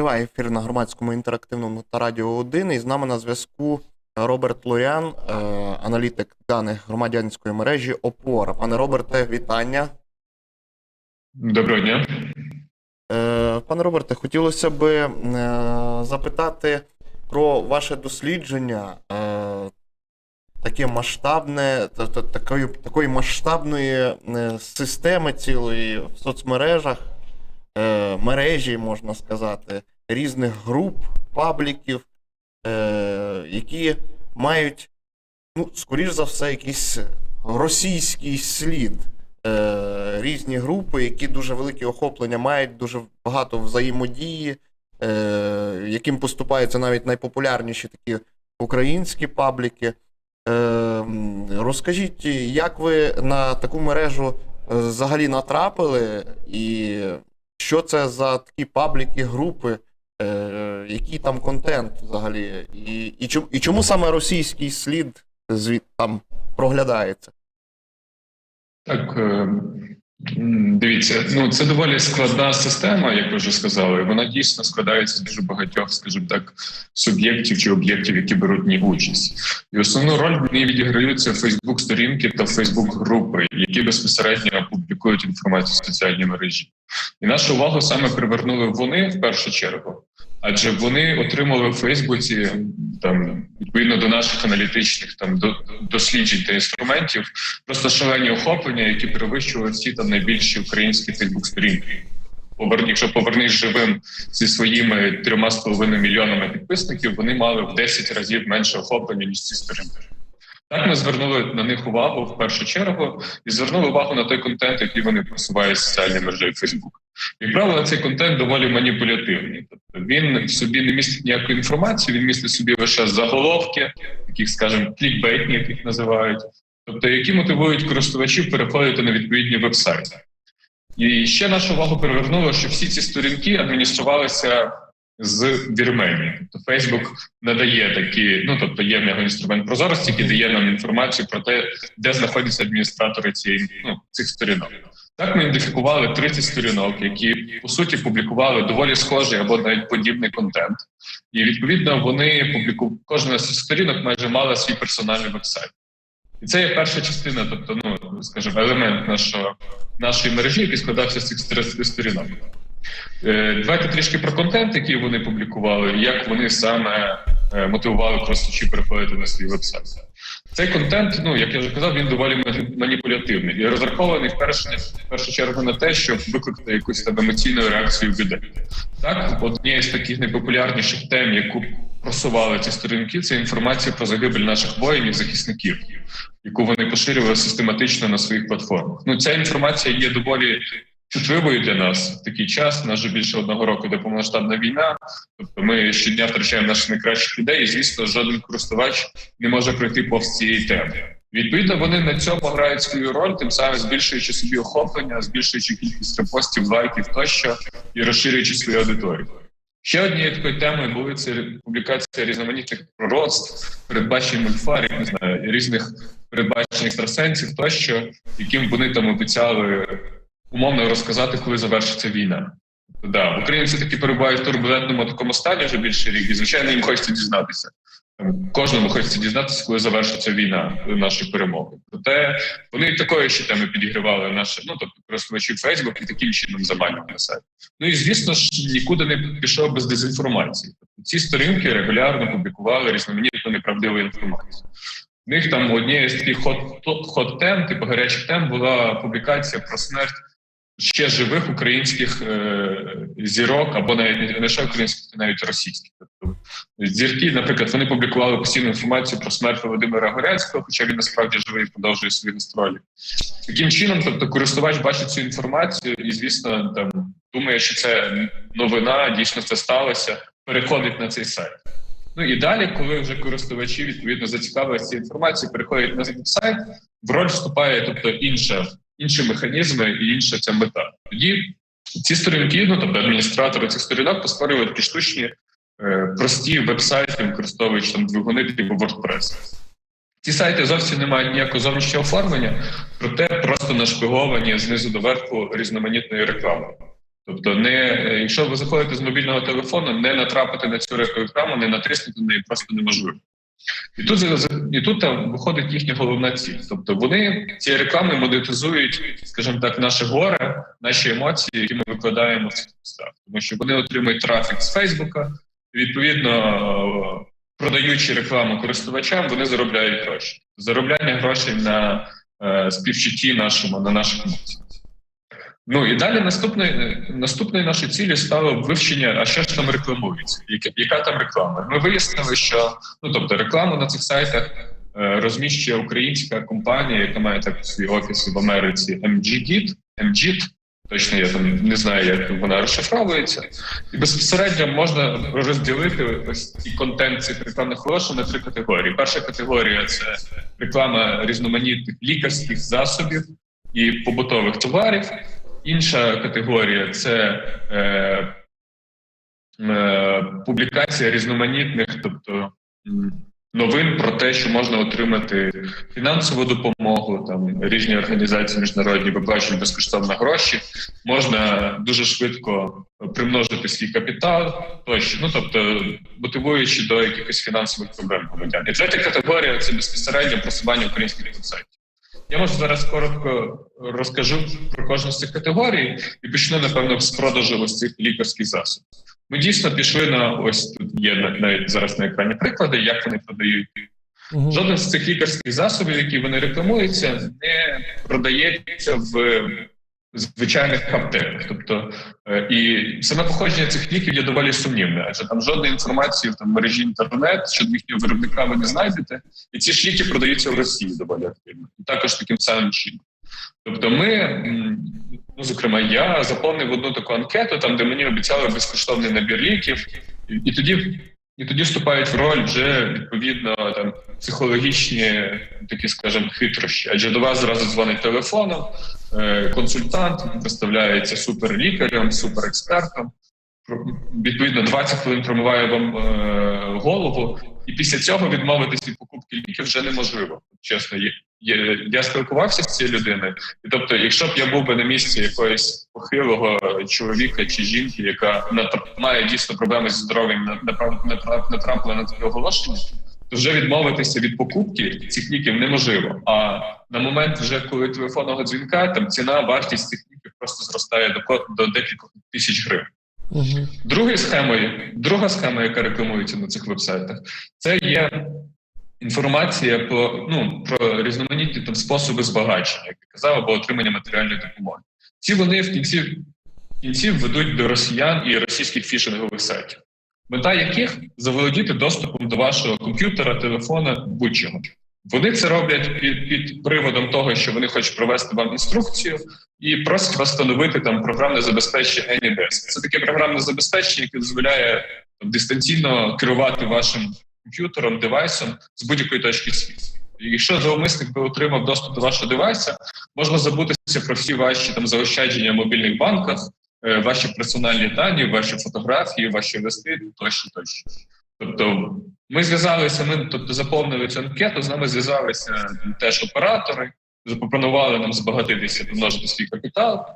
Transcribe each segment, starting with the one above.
триває ефір на громадському інтерактивному та радіо 1. І з нами на зв'язку Роберт Лурян, е, аналітик даних громадянської мережі ОПОР. Пане Роберте, вітання. Доброго дня. Е, Пане Роберте, хотілося б е, запитати про ваше дослідження. е, Таке масштабне, та- та- такої, такої масштабної е, системи цілої в соцмережах, е, мережі, можна сказати, різних груп, пабліків, е, які мають, ну, скоріш за все, якийсь російський слід. Е, різні групи, які дуже великі охоплення мають, дуже багато взаємодії, е, яким поступаються навіть найпопулярніші такі українські пабліки. Е, розкажіть, як ви на таку мережу е, взагалі натрапили, і що це за такі пабліки, групи, е, який там контент взагалі, і, і, чому, і чому саме російський слід звід там проглядається? Так, е, дивіться, ну це доволі складна система, як ви вже сказали. Вона дійсно складається з дуже багатьох, скажімо так, суб'єктів чи об'єктів, які беруть ній участь. І основну роль в ній відіграються Фейсбук-сторінки та Фейсбук-групи, які безпосередньо публікують інформацію в соціальній мережі. І нашу увагу саме привернули вони в першу чергу, адже вони отримали в Фейсбуці там відповідно до наших аналітичних там до, досліджень та інструментів просто шалені охоплення, які перевищували всі там найбільші українські Фейсбук-сторінки. Поверні, якщо повернись живим зі своїми трьома з половиною мільйонами підписників, вони мали в 10 разів менше охоплення ніж ці сторінки. Так ми звернули на них увагу в першу чергу і звернули увагу на той контент, який вони просувають з соціальною мережею Facebook. Як правило, цей контент доволі маніпулятивний. Тобто він в собі не містить ніякої інформації, він містить в собі лише заголовки, таких, скажімо, клікбейтні, як їх називають, тобто які мотивують користувачів переходити на відповідні вебсайти. І ще нашу увагу привернуло, що всі ці сторінки адмініструвалися з Вірменії. Тобто Facebook надає такі, ну тобто є в нього інструмент прозорості, який дає нам інформацію про те, де знаходяться адміністратори цієї ну, цих сторінок. Так ми ідентифікували 30 сторінок, які по суті публікували доволі схожий або навіть подібний контент. І відповідно вони публікували кожна з сторінок майже мала свій персональний вебсайт. І це є перша частина, тобто, ну скажімо, елемент нашого нашої мережі, який складався з цих сторінок. Е, Давайте трішки про контент, який вони публікували, і як вони саме е, мотивували користувачів переходити на свій вебсайт. Цей контент, ну як я вже казав, він доволі маніпулятивний і розрахований в першу, в першу чергу на те, щоб викликати якусь там емоційну реакцію людей. Так, однією з таких найпопулярніших тем, яку просували ці сторінки, це інформація про загибель наших воїнів, захисників, яку вони поширювали систематично на своїх платформах. Ну ця інформація є доволі чутливою для нас в такий час. У нас вже більше одного року йде повномасштабна війна. Тобто ми щодня втрачаємо наших найкращих людей, і звісно, жоден користувач не може пройти повз цієї теми. Відповідно, вони на цьому грають свою роль, тим самим збільшуючи собі охоплення, збільшуючи кількість репостів, лайків тощо і розширюючи свою аудиторію. Ще однією такою темою були це публікація різноманітних пророцтв, передбачень мульфарів, не знаю, різних передбачень екстрасенсів тощо, яким вони там обіцяли умовно розказати, коли завершиться війна. Да, українці таки перебувають в турбулентному такому стані вже більше рік, і звичайно їм хочеться дізнатися. Кожному хочеться дізнатися, коли завершиться війна нашої перемоги. Проте вони такої ще теми підігрівали наші, ну тобто користувачі Фейсбук і таким чином заманювали на сайт. Ну і звісно ж нікуди не пішов без дезінформації. Тобто ці сторінки регулярно публікували різноманітну неправдиву інформацію. В них там однією з таких хот, хот тем, типу гарячих тем, була публікація про смерть ще живих українських е, зірок, або навіть не лише українських, а навіть російських. Тобто зірки, наприклад, вони публікували постійну інформацію про смерть Володимира Горянського, хоча він насправді живий і продовжує свої гастролі. Таким чином, тобто, користувач бачить цю інформацію і, звісно, там думає, що це новина, дійсно це сталося, переходить на цей сайт. Ну і далі, коли вже користувачі відповідно зацікавилися цією інформацією, переходять на сайт, в роль вступає, тобто інша інші механізми і інша ця мета. Тоді ці сторінки, ну тобто адміністратори цих сторінок, постворюють такі штучні е, прості веб-сайти, використовуючи там двигуни типу WordPress. Ці сайти зовсім не мають ніякого зовнішнього оформлення, проте просто нашпиговані знизу до верху різноманітною рекламою. Тобто, не е, якщо ви заходите з мобільного телефону, не натрапити на цю рекламу, не натиснути на неї просто неможливо. І тут і тут там виходить їхня головна ціль. Тобто вони ці реклами монетизують, скажімо так, наше горе, наші емоції, які ми викладаємо в цих постах. Тому що вони отримують трафік з Фейсбука, відповідно, е, продаючи рекламу користувачам, вони заробляють гроші. Заробляння грошей на е, співчутті нашому, на наших емоціях. Ну і далі наступною наступною нашою цілі стало вивчення, а що ж там рекламується, яка, яка там реклама. Ми вияснили, що ну тобто рекламу на цих сайтах е, розміщує українська компанія, яка має так свій офіс в Америці, MGDIT, MGIT, Точно я там не знаю, як вона розшифровується, і безпосередньо можна розділити ось і контент цих рекламних оголошень на три категорії. Перша категорія це реклама різноманітних лікарських засобів і побутових товарів. Інша категорія це е, е, публікація різноманітних, тобто новин про те, що можна отримати фінансову допомогу. Там різні організації міжнародні виплачують безкоштовно гроші. Можна дуже швидко примножити свій капітал, тощо. Ну тобто мотивуючи до якихось фінансових проблем громадян. І третя категорія це безпосередньо просування українських вебсайтів. Я можу зараз коротко розкажу про кожну з цих категорій і почну, напевно, з продажу ось цих лікарських засобів. Ми дійсно пішли на ось тут є навіть зараз на екрані приклади, як вони продають. Угу. Жоден з цих лікарських засобів, які вони рекламуються, не продається в звичайних аптеках. Тобто е, і саме походження цих ліків є доволі сумнівне, адже там жодної інформації в там мережі інтернет щодо їхнього виробника ви не знайдете, і ці ж ліки продаються в Росії доволі активно, і також таким самим чином. Тобто, ми, ну зокрема, я заповнив одну таку анкету, там де мені обіцяли безкоштовний набір ліків, і, і тоді. І тоді вступають в роль вже відповідно там психологічні такі, скажімо, хитрощі. Адже до вас зразу дзвонить телефоном, е, консультант представляється суперлікарем, суперекспертом. Відповідно, 20 хвилин промиває вам е, голову, і після цього відмовитись від покупки ліків вже неможливо. Чесно, я спілкувався з цією людиною, і тобто, якщо б я був би на місці якогось похилого чоловіка чи жінки, яка має дійсно проблеми зі здоров'ям, натрапила на таке оголошення, то вже відмовитися від покупки цих ліків неможливо. А на момент, вже коли телефонного дзвінка, там ціна, вартість цих ліків просто зростає до до декількох тисяч гривень. Мгм. Другою схемою, друга схема, яка рекламується на цих вебсайтах, це є інформація про ну про різноманітні там способи збагачення, як я казав, або отримання матеріальної допомоги. Ці вони в кінці в кінці ведуть до росіян і російських фішингових сайтів, мета яких заволодіти доступом до вашого комп'ютера, телефона, будь-чого. Вони це роблять під, під приводом того, що вони хочуть провести вам інструкцію і просять вас встановити там програмне забезпечення AnyDesk. Це таке програмне забезпечення, яке дозволяє там, дистанційно керувати вашим комп'ютером, девайсом з будь-якої точки світу. Якщо зловмисник би отримав доступ до вашого девайса, можна забутися про всі ваші там заощадження в мобільних банках, ваші персональні дані, ваші фотографії, ваші листи тощо, тощо. Тобто ми зв'язалися, ми тобто заповнили цю анкету, з нами зв'язалися теж оператори, запропонували нам збагатитися, помножити свій капітал,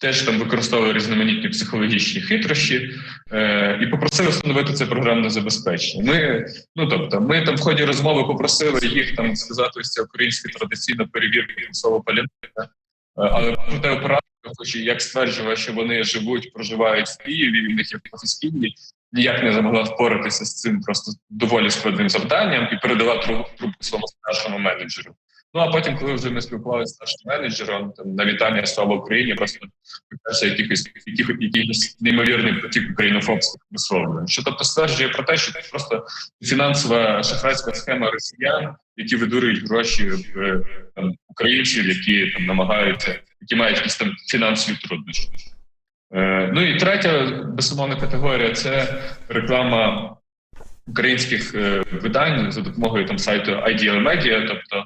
теж там використовували різноманітні психологічні хитрощі е, і попросили встановити це програмне забезпечення. Ми, ну тобто, ми там в ході розмови попросили їх там сказати ось ця українська традиційна перевірка тимчасово паляника, але проте оператор, хоч і як стверджував, що вони живуть, проживають в Києві, в них є Києві, ніяк не змогла впоратися з цим просто доволі складним завданням і передала трубку своєму старшому менеджеру. Ну а потім, коли вже ми спілкувалися з нашим менеджером, там на вітання слава Україні, просто почався якихось яких, якихось неймовірний потік українофобських висловлювань. Що тобто стверджує про те, що це просто фінансова шахрайська схема росіян, які видурюють гроші в там, українців, які там намагаються, які мають якісь там фінансові труднощі. Е, ну і третя безумовна категорія це реклама українських е, видань за допомогою там сайту IDL Media, тобто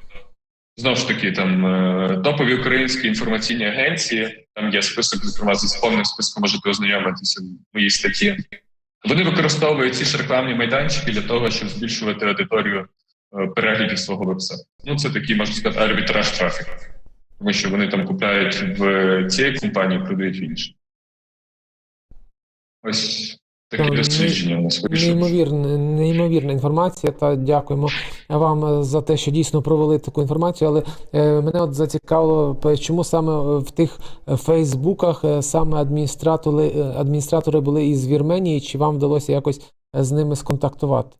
знову ж таки там е, топові українські інформаційні агенції. Там є список, зокрема з повним списком можете ознайомитися в моїй статті. Вони використовують ці ж рекламні майданчики для того, щоб збільшувати аудиторію е, переглядів свого вебсайту. Ну це такий можна сказати арбітраж трафіку, тому що вони там купляють в цієї компанії, продають в іншій. Ось такі Та, дослідження у нас вийшли. Неймовірна, неймовірна інформація, та дякуємо вам за те, що дійсно провели таку інформацію. Але е, мене от зацікавило, чому саме в тих Фейсбуках е, саме адміністратори, е, адміністратори були із Вірменії, чи вам вдалося якось з ними сконтактувати?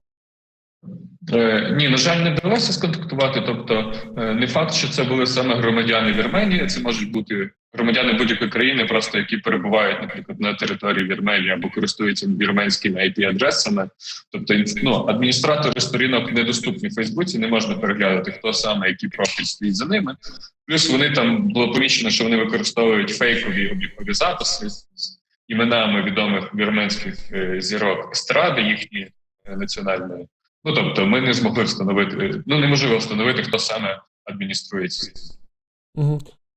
Е, Ні, на жаль, не вдалося сконтактувати. Тобто, е, не факт, що це були саме громадяни Вірменії, це можуть бути громадяни будь-якої країни, просто які перебувають, наприклад, на території Вірменії або користуються вірменськими IP-адресами. Тобто, ну, адміністратори сторінок недоступні в Фейсбуці, не можна переглядати, хто саме який профіль стоїть за ними. Плюс вони там було помічено, що вони використовують фейкові облікові записи з іменами відомих вірменських е, зірок естради їхні національної. Ну тобто, ми не змогли встановити, ну неможливо встановити, хто саме адмініструє ці.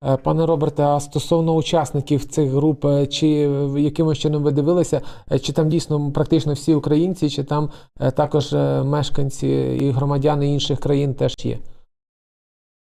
Е, Пане Роберте, а стосовно учасників цих груп, е, чи е, якимось чином ви дивилися, е, чи там дійсно практично всі українці, чи там е, також е, мешканці і громадяни інших країн теж є?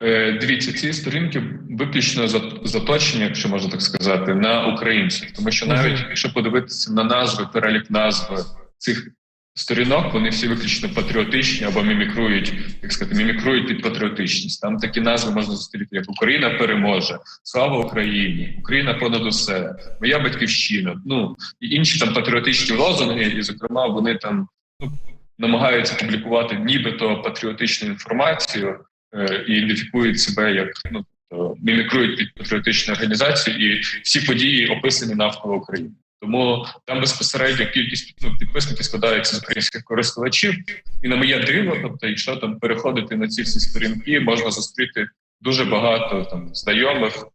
Е, дивіться, ці сторінки виключно заточені, якщо можна так сказати, на українців. Тому що навіть якщо подивитися на назви, перелік назв цих сторінок, вони всі виключно патріотичні або мімікрують, як сказати, мімікрують під патріотичність. Там такі назви можна зустріти, як Україна переможе, Слава Україні, Україна понад усе, Моя батьківщина. Ну і інші там патріотичні лозунги, і зокрема вони там ну, намагаються публікувати нібито патріотичну інформацію е, і ідентифікують себе як ну тобто, мімікрують під патріотичну організацію, і всі події описані навколо України. Тому там безпосередньо кількість ну, підписників складається з українських користувачів. І на моє диво, тобто, якщо там переходити на ці всі сторінки, можна зустріти дуже багато там знайомих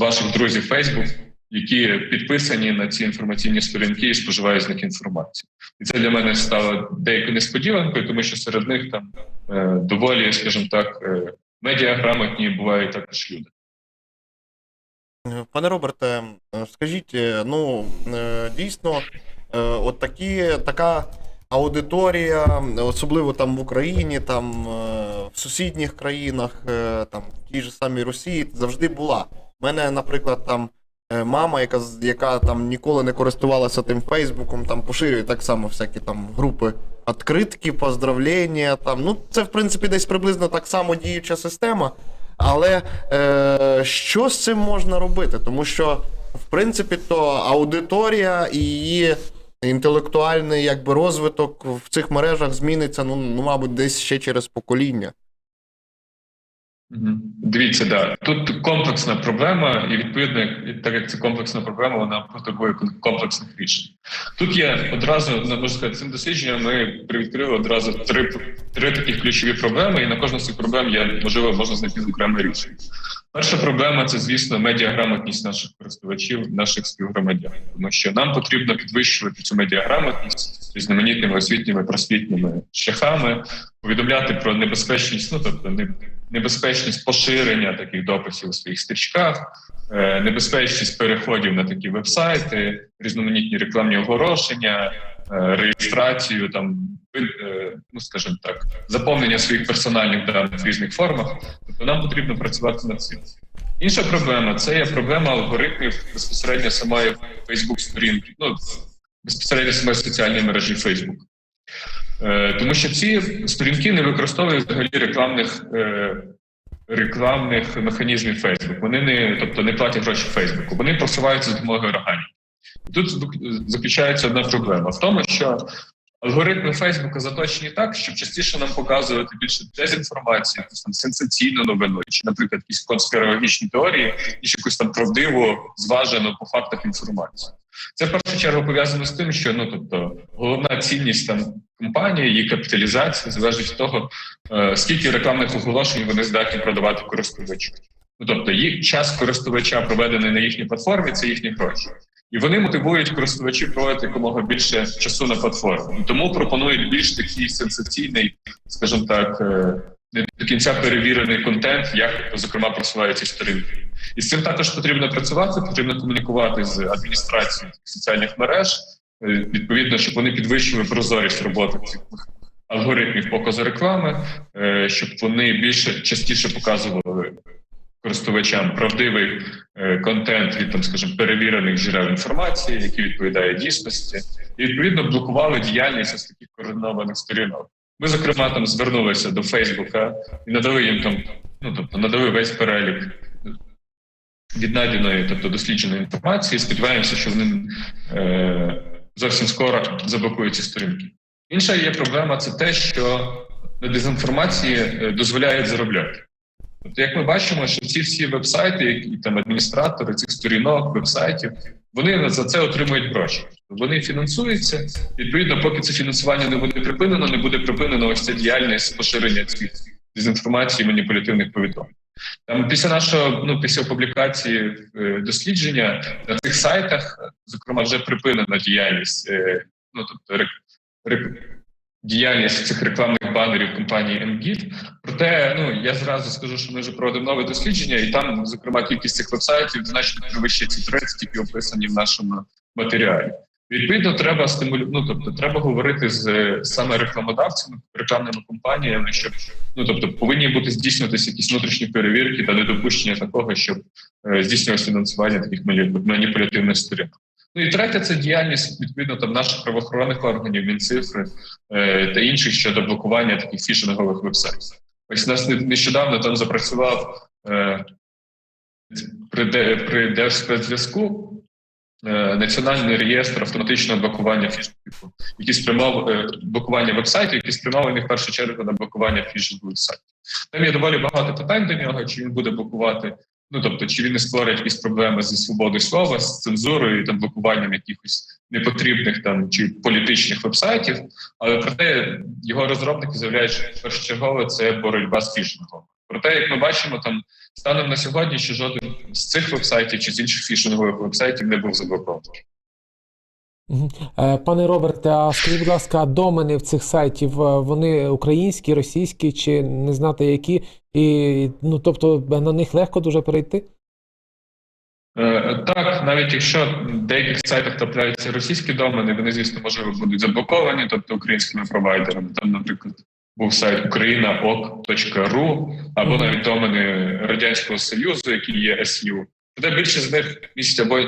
ваших друзів Facebook, які підписані на ці інформаційні сторінки і споживають з них інформацію. І це для мене стало деякою несподіванкою, тому що серед них там е, доволі, скажімо так, е, медіаграмотні бувають також люди. Пане Роберте, е, скажіть, е, ну е, дійсно, от такі, така аудиторія, особливо там в Україні, там в сусідніх країнах, там в тій же самій Росії, завжди була. У мене, наприклад, там мама, яка, яка там ніколи не користувалася тим Фейсбуком, там поширює так само всякі там групи відкритки, поздравлення. Там, ну, це, в принципі, десь приблизно так само діюча система. Але е, що з цим можна робити? Тому що, в принципі, то аудиторія і її інтелектуальний якби, розвиток в цих мережах зміниться, ну, ну, мабуть, десь ще через покоління. Дивіться, да тут комплексна проблема, і відповідно, так як це комплексна проблема, вона потребує ком- комплексних рішень. Тут є одразу ну, можна сказати, цим дослідженням ми привідкрили одразу три три такі ключові проблеми, і на кожну з цих проблем є можливо можна знайти окреме рішення. Перша проблема це, звісно, медіаграмотність наших користувачів, наших співгромадян, тому що нам потрібно підвищувати цю медіаграмотність різноманітними освітніми просвітніми шляхами, повідомляти про небезпечність, ну тобто не- небезпечність поширення таких дописів у своїх стрічках, е, небезпечність переходів на такі вебсайти, різноманітні рекламні оголошення, е, реєстрацію там, е, ну скажімо так, заповнення своїх персональних даних в різних формах. Тобто нам потрібно працювати над цим. Інша проблема це є проблема алгоритмів безпосередньо самої Facebook сторінки, ну безпосередньо самої соціальної мережі Facebook. Е, тому що ці сторінки не використовують взагалі рекламних е, рекламних механізмів Facebook. Вони не, тобто не платять гроші Фейсбуку, вони просуваються з допомогою органів. Тут зак- заключається одна проблема в тому, що алгоритми Фейсбука заточені так, щоб частіше нам показувати більше дезінформації, якусь там сенсаційну новину, чи, наприклад, якісь конспірологічні теорії, ніж якусь там правдиву, зважену по фактах інформацію. Це в першу чергу пов'язано з тим, що ну тобто головна цінність там компанії, її капіталізація залежить від того, е, скільки рекламних оголошень вони здатні продавати користувачу. Ну тобто, їх час користувача проведений на їхній платформі, це їхні гроші. І вони мотивують користувачів проводити якомога більше часу на платформі. Тому пропонують більш такий сенсаційний, скажімо так, е, не до кінця перевірений контент, як зокрема просувають ці сторінки. І з цим також потрібно працювати, потрібно комунікувати з адміністрацією соціальних мереж, е, відповідно, щоб вони підвищили прозорість роботи цих алгоритмів показу реклами, е, щоб вони більше частіше показували користувачам правдивий е, контент від там, скажімо, перевірених джерел інформації, які відповідає дійсності, і відповідно блокували діяльність ось таких координованих сторінок. Ми, зокрема, там звернулися до Фейсбука і надали їм там, ну тобто надали весь перелік віднайденої, тобто дослідженої інформації. Сподіваємося, що вони е, зовсім скоро заблокують ці сторінки. Інша є проблема це те, що на дезінформації е, дозволяють заробляти. Тобто, як ми бачимо, що ці всі вебсайти, які там адміністратори цих сторінок, вебсайтів, вони за це отримують гроші. Вони фінансуються. Відповідно, поки це фінансування не буде припинено, не буде припинено ось ця діяльність поширення цих дезінформації, маніпулятивних повідомлень. Там після нашого, ну після публікації е, дослідження на цих сайтах, зокрема, вже припинена діяльність, е, ну тобто рек, рек, діяльність цих рекламних банерів компанії MGIT. Проте, ну я зразу скажу, що ми вже проводимо нове дослідження, і там, зокрема, кількість цих вебсайтів значно перевищує ці 30, які описані в нашому матеріалі. Відповідно, треба стимулю... ну, тобто, треба говорити з саме рекламодавцями, рекламними компаніями, щоб ну тобто повинні бути здійснюватися якісь внутрішні перевірки та недопущення такого, щоб е, здійснювалося фінансування таких маніпу- маніпулятивних сторінок. Ну і третє, це діяльність відповідно там наших правоохоронних органів, Мінцифри е, та інших щодо блокування таких фішингових вебсайтів. Ось нас не- нещодавно там запрацював е, при, де, при Держспецзв'язку е, національний реєстр автоматичного блокування фішингів, який спрямов е, блокування вебсайтів, які спрямовані в першу чергу на блокування фішингових сайтів. Там є доволі багато питань до нього, чи він буде блокувати. Ну тобто, чи він не створить якісь проблеми зі свободою слова, з цензурою, там блокуванням якихось непотрібних там чи політичних вебсайтів, але проте його розробники заявляють, що першочергове це боротьба з фішингом. Проте, як ми бачимо, там станом на сьогодні, що жоден з цих вебсайтів чи з інших фішингових вебсайтів не був заблокований. Е, Пане Роберте, а скажіть, будь ласка, домени в цих сайтів е, вони українські, російські чи не знати які? І ну тобто на них легко дуже перейти? Е, Так, навіть якщо в деяких сайтах трапляються російські домени, вони, звісно, можливо, будуть заблоковані, тобто українськими провайдерами. Там, наприклад, був сайт ukrainaok.ru або навіть домени Радянського Союзу, які є SU. Проте більше з них містять або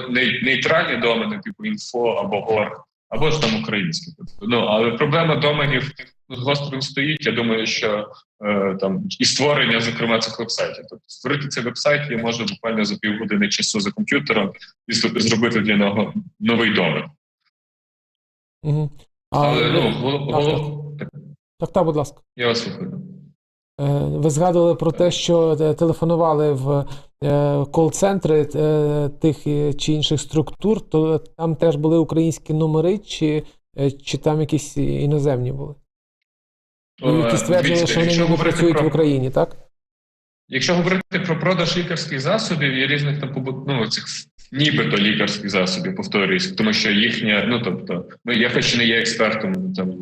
нейтральні домени, типу інфо або орг, або ж там українські. Ну але проблема доменів ну, гостро стоїть. Я думаю, що е, там і створення, зокрема, цих вебсайтів. Тобто створити цей вебсайт я можу буквально за півгодини часу за комп'ютером і зробити для нього новий домен. Угу. А, Але ну голов, так, голов... так, так, будь ласка. я вас слухаю. Е, Ви згадували про те, що е, телефонували в е, кол-центри тих чи інших структур, то там теж були українські номери, чи, чи там якісь іноземні були? Е, які стверджували, що вони не працюють про- в Україні, так? Якщо говорити про продаж лікарських засобів і різних там ну, цих нібито лікарських засобів, повторююсь, тому що їхня, ну тобто, ну я хоч не є експертом там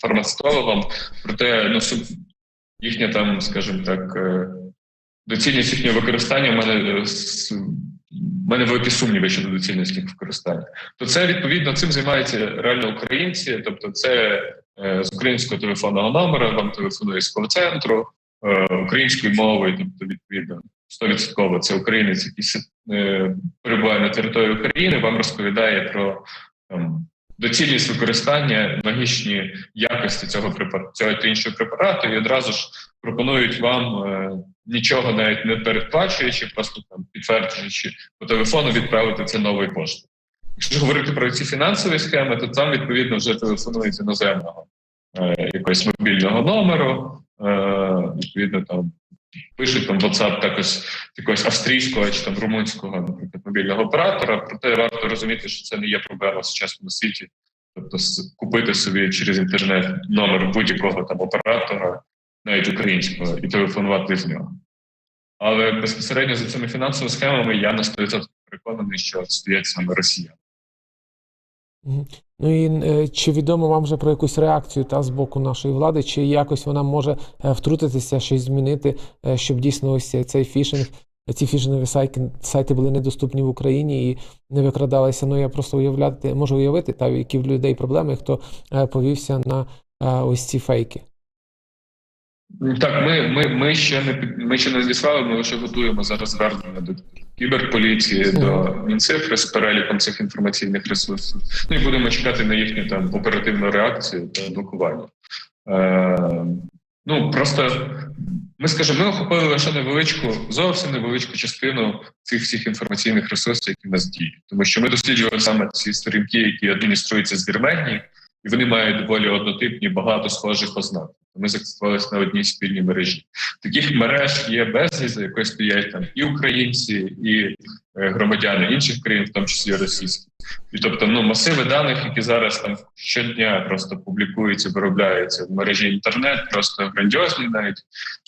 фармацевтологом, проте ну їхня там, скажімо так, е, доцільність їхнього використання в мене е, в мене великі сумніви щодо доцільності їх використання. То це відповідно цим займаються реально українці, тобто це е, з українського телефонного номера, вам телефонує з кол-центру українською мовою, тобто відповідно 100% це українець, який перебуває на території України, вам розповідає про там, доцільність використання магічні якості цього препарату, цього та іншого препарату, і одразу ж пропонують вам е, нічого навіть не передплачуючи, просто там підтверджуючи по телефону відправити це новою поштою. Якщо говорити про ці фінансові схеми, то там відповідно вже телефонують з іноземного е, якогось мобільного номеру. Е, відповідно, там пишуть там WhatsApp також якогось австрійського чи там румунського, наприклад, мобільного оператора. Проте варто розуміти, що це не є проблема в сучасному світі. Тобто купити собі через інтернет номер будь-якого там оператора, навіть українського, і телефонувати з нього. Але безпосередньо за цими фінансовими схемами я на 100% переконаний, що стоять саме Росія. Ну і е, чи відомо вам вже про якусь реакцію та з боку нашої влади, чи якось вона може е, втрутитися, щось змінити, е, щоб дійсно ось цей фішинг, ці фішингові сайти, сайти були недоступні в Україні і не викрадалися. Ну я просто уявляти, можу уявити, та які в людей проблеми, хто повівся на ось ці фейки. Так, ми, ми, ми ще не ми ще не зіслали, ми лише готуємо зараз звернення до кіберполіції, до Мінцифри з переліком цих інформаційних ресурсів. Ну і будемо чекати на їхню там оперативну реакцію та блокування. Е, ну просто ми скажімо, ми охопили лише невеличку, зовсім невеличку частину цих всіх інформаційних ресурсів, які в нас діють, тому що ми досліджували саме ці сторінки, які адмініструються з Вірменії, і вони мають доволі однотипні, багато схожих ознак. Ми зафіксувалися на одній спільній мережі. Таких мереж є безліч, за якою стоять там і українці, і е, громадяни інших країн, в тому числі російські. І тобто, ну масиви даних, які зараз там щодня просто публікуються, виробляються в мережі інтернет, просто грандіозні навіть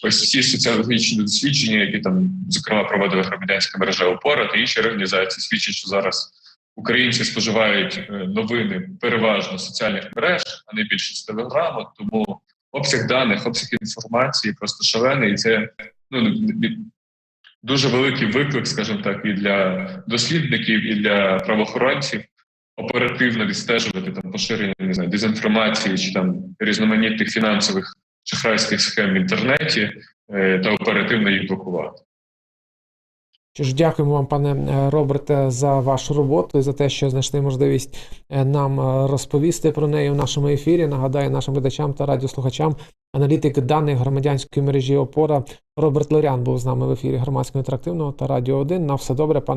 ось ці соціологічні дослідження, які там зокрема проводила громадянська мережа опора та інші організації, свідчать, що зараз українці споживають е, новини переважно соціальних мереж, а не більше з телеграму. Тому обсяг даних, обсяг інформації просто шалений, і це ну дуже великий виклик, скажімо так, і для дослідників, і для правоохоронців оперативно відстежувати там поширення не знаю, дезінформації чи там різноманітних фінансових шахрайських схем в інтернеті е, та оперативно їх блокувати. Що ж, дякуємо вам, пане е, Роберте, за вашу роботу і за те, що знайшли можливість е, нам е, розповісти про неї в нашому ефірі. Нагадаю нашим глядачам та радіослухачам. Аналітик даних громадянської мережі Опора Роберт Лорян був з нами в ефірі громадського інтерактивного та радіо 1. На все добре, пане.